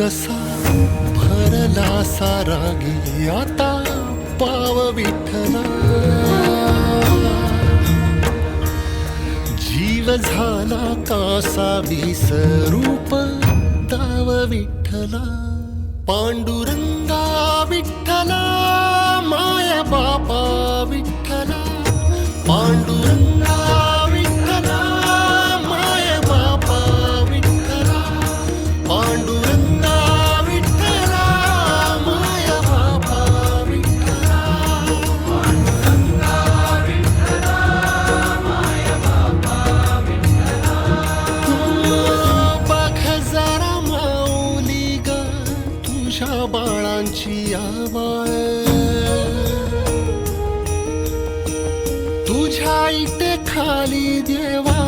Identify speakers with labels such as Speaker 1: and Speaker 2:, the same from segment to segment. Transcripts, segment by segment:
Speaker 1: कसा भरला सारा आता पाव विठ्ठला. जीव झाला कासा विसरूप दाव विठ्ठला. पांडुरंगा विठ्ठला माया बापा विठ्ठला. पांडुरंगा बाळांची तुझ्या इथे खाली देवा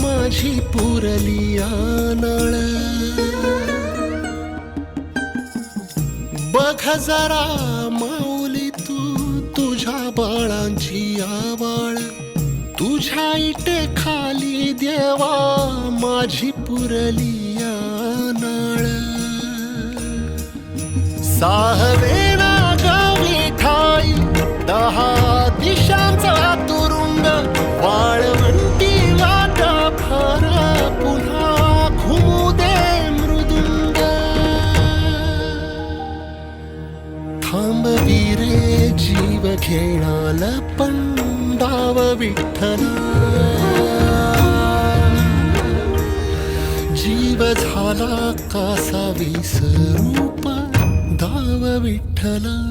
Speaker 1: माझी पुरली आनळ। बघ जरा माऊली तू तुझ्या बाळांची आवाळ। तुझ्या इटे खाली देवा माझी पुरली नाळ साहवेना विठ्ठला जीव झाला कासा विसरूप धाव विठ्ठला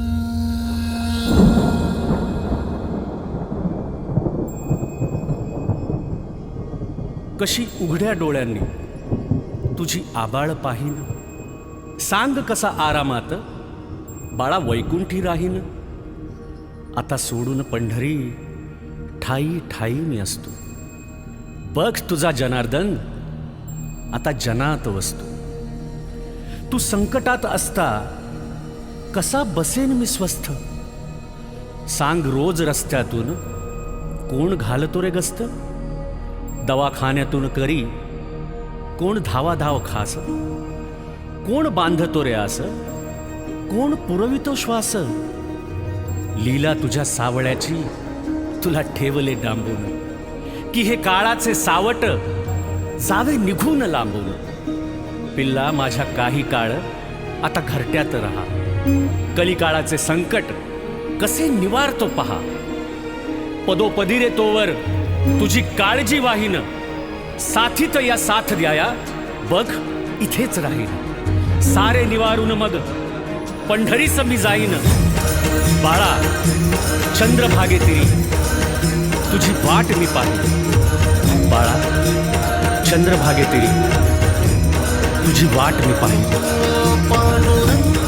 Speaker 2: कशी उघड्या डोळ्यांनी तुझी आबाळ पाहिन? सांग कसा आरामात? बाळा वैकुंठी राहीन? आता सोडून पंढरी ठाई ठाई मी असतो. बघ तुझा जनार्दन आता जनात वसतो. तू संकटात असता कसा बसेन मी स्वस्थ? सांग रोज रस्त्यातून कोण घालतो रे गस्त? दवाखान्यातून करी कोण धावा धाव खास? कोण बांधतो रे आस? कोण पुरवितो श्वास? लीला तुझ्या सावळ्याची तुला ठेवले डांबून. की हे काळाचे सावट जावे निघून लांबून. पिल्ला माझ्या काही काळ आता घरट्यात राहा. कलिकाळाचे संकट कसे निवारतो पहा. पदोपदी रे तोवर तुझी काळजी वाहीन. साथीत या साथ द्याया बघ इथेच राहीन. सारे निवारून मग पंढरीस मी जाईन. बाळा चंद्रभागे तिरी तुझी वाट मी पाहिली बाळा चंद्रभागेतील तुझी वाट मी पाहिली.
Speaker 1: पांडुरंगा